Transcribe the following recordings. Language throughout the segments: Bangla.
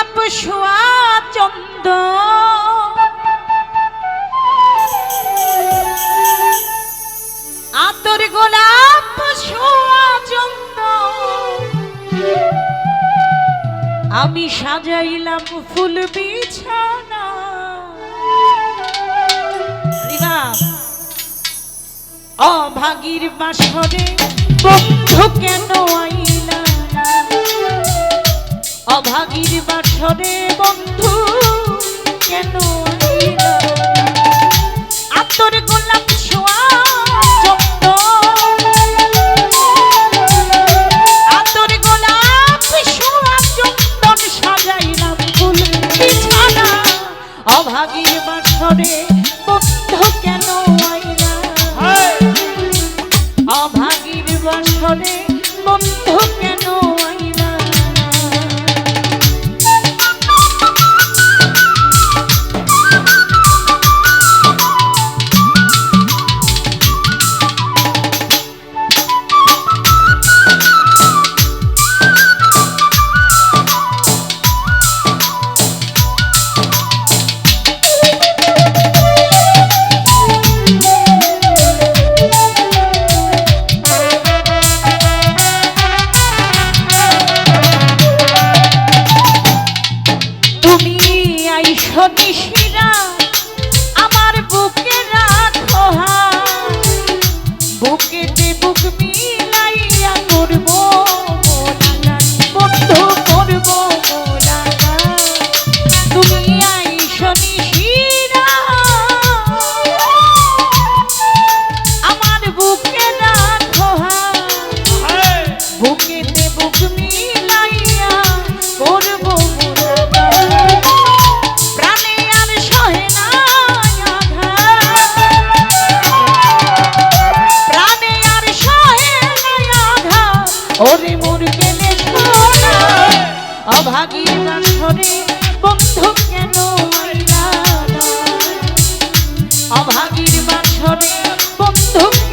গোলাপ শোয়া চন্দ। আতর গোলাপ শোয়া চন্দ। আমি সাজাইলাম ফুল বিছানা। অভাগীর বাসরে বন্ধু কেন আই অভাগীর বাসরে বন্ধু কেন আত্মর গোলাপ ছোঁয়া অভাগীর বাসরে বন্ধু কেন 쏙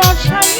Bosch, Hanni.